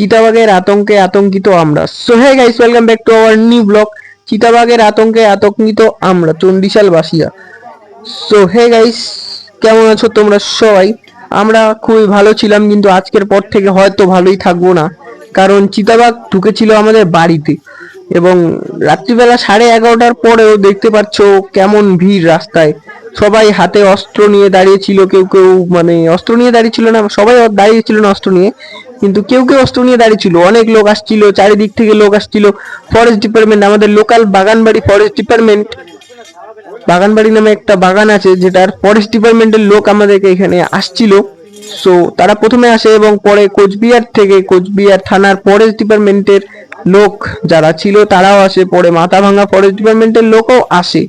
চিতাবাঘের আতঙ্কে আতঙ্কিত আমরা। So hey guys welcome back to our new blog চিতাবাঘের আতঙ্কে আতঙ্কিত আমরা চন্ডিশাল বাসিয়া সো হে গাইস কেমন আছো তোমরা সবাই? আমরা খুবই ভালো ছিলাম, কিন্তু আজকের পর থেকে হয়তো ভালোই থাকব না, কারণ চিতাবাঘ ঢুকেছিল আমাদের বাড়িতে। এবং রাত্রিবেলা সাড়ে এগারোটার পরেও দেখতে পাচ্ছ কেমন ভিড় রাস্তায়। সবাই হাতে অস্ত্র নিয়ে দাঁড়িয়েছিল, কেউ কেউ মানে অস্ত্র নিয়ে দাঁড়িয়েছিল না, সবাই দাঁড়িয়েছিল না অস্ত্র নিয়ে, কিন্তু কেউ কেউ অস্ত্র নিয়ে দাঁড়িয়েছিল। অনেক লোক আসছিল, চারিদিক থেকে লোক আসছিল। ফরেস্ট ডিপার্টমেন্ট আমাদের লোকাল বাগানবাড়ি ফরেস্ট ডিপার্টমেন্ট বাগানবাড়ি নামে একটা বাগান আছে, যেটার ফরেস্ট ডিপার্টমেন্টের লোক আমাদেরকে এখানে আসছিল। সো তারা প্রথমে আসে এবং পরে কোচবিহার থেকে কোচবিহার থানার ফরেস্ট ডিপার্টমেন্টের লোক যারা ছিল, তারাও আসে। পরে মাথাভাঙা ফরেস্ট ডিপার্টমেন্টের লোকও আসে।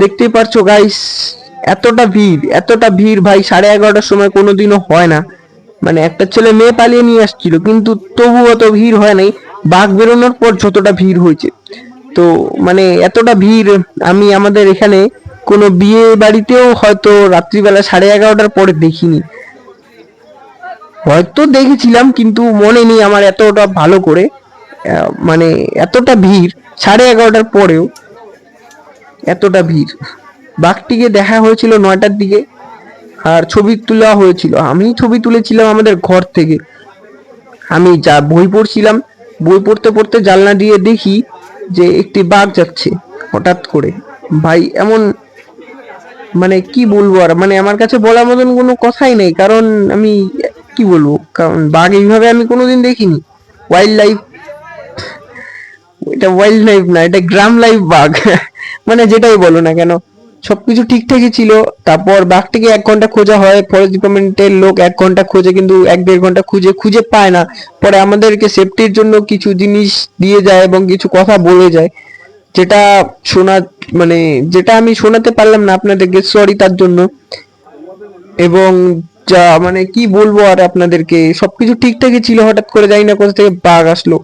দেখতেই পারছ গাইস এতটা ভিড় এতটা ভিড় ভাই, সাড়ে এগারোটার সময় কোনোদিনও হয় না। মানে একটা ছেলে মেয়ে পালিয়ে নিয়ে আসছিল, কিন্তু তবু অত ভিড় হয় নাই। বাঘ বেরোনোর পর যতটা ভিড় হয়েছে। তো মানে এতটা ভিড়, আমি আমাদের এখানে কোনো বিয়ে বাড়িতেও হয়তো রাত্রিবেলা সাড়ে এগারোটার পরে দেখিনি। হয়তো দেখেছিলাম, কিন্তু মনে নেই আমার এতটা ভালো করে মানে এতটা ভিড়, সাড়ে এগারোটার পরেও। এতটা ভিড়। বাঘটিকে দেখা হয়েছিল নয়টার দিকে আর ছবি তোলা হয়েছিল। আমি ছবি তুলেছিলাম আমাদের ঘর থেকে। আমি যা বই পড়ছিলাম, বই পড়তে পড়তে জানলা দিয়ে দেখি যে একটি বাঘ যাচ্ছে হঠাৎ করে। ভাই, এমন মানে কি বলব আর মানে আমার কাছে বলার মতন কোনো কথাই নেই। কারণ আমি কি বলব? কারণ বাঘ এইভাবে আমি কোনোদিন দেখিনি। ওয়াইল্ড লাইফ এটা ওয়াইল্ড লাইফ না, এটা গ্রাম লাইফ বাঘ। মানে যেটাই বলো না কেন, সবকিছু ঠিকঠাকই ছিল। তারপর বাঘটিকে এক ঘণ্টা খোঁজা হয় ফরেস্ট ডিপার্টমেন্টের লোক এক ঘণ্টা খোঁজে, কিন্তু এক দেড় ঘণ্টা খুঁজে খুঁজে পায় না। পরে আমাদেরকে সেফটির জন্য কিছু জিনিস দিয়ে যায় এবং কিছু কথা বলে যায়। যেটা শোনা মানে যেটা আমি শোনাতে পারলাম না আপনাদেরকে সরি তার জন্য। এবং যা মানে কি বলব আর আপনাদেরকে, সবকিছু ঠিকঠাকই ছিল, হঠাৎ করে যাই না কোথা থেকে বাঘ আসলো।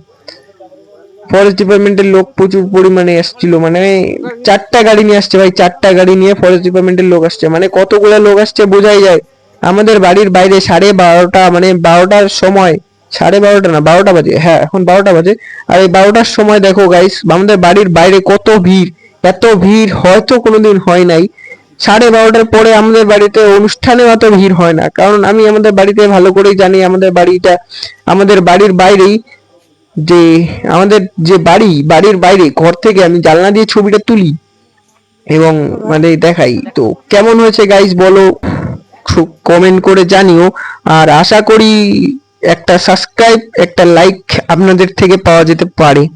ফরেস্ট ডিপার্টমেন্টের লোক প্রচুর পরিমাণে এসেছিল। মানে চারটা গাড়ি নিয়ে আসছে ভাই, চারটা গাড়ি নিয়ে ফরেস্ট ডিপার্টমেন্টের লোক আসছে। মানে কতগুলো লোক আসছে বোঝাই যায়। আমাদের বাড়ির বাইরে সাড়ে বারোটা মানে বারোটার সময়, সাড়ে বারোটা না, বারোটা বাজে। হ্যাঁ এখন বারোটা বাজে। আর এই বারোটার সময় দেখো গাইস আমাদের বাড়ির বাইরে কত ভিড়। এত ভিড় হয়তো কোনোদিন হয় নাই। সাড়ে বারোটার পরে আমাদের বাড়িতে অনুষ্ঠানে অত ভিড় হয় না। কারণ আমি আমাদের বাড়িতে ভালো করেই জানি, আমাদের বাড়িটা আমাদের বাড়ির বাইরেই যে আমাদের যে বাড়ি, বাড়ির বাইরে, ঘর থেকে আমি জানলা দিয়ে ছবিটা তুলি এবং মানে দেখাই। তো কেমন হয়েছে গাইজ বলো? কমেন্ট করে জানিও। আর আশা করি একটা সাবস্ক্রাইব একটা লাইক আপনাদের থেকে পাওয়া যেতে পারে।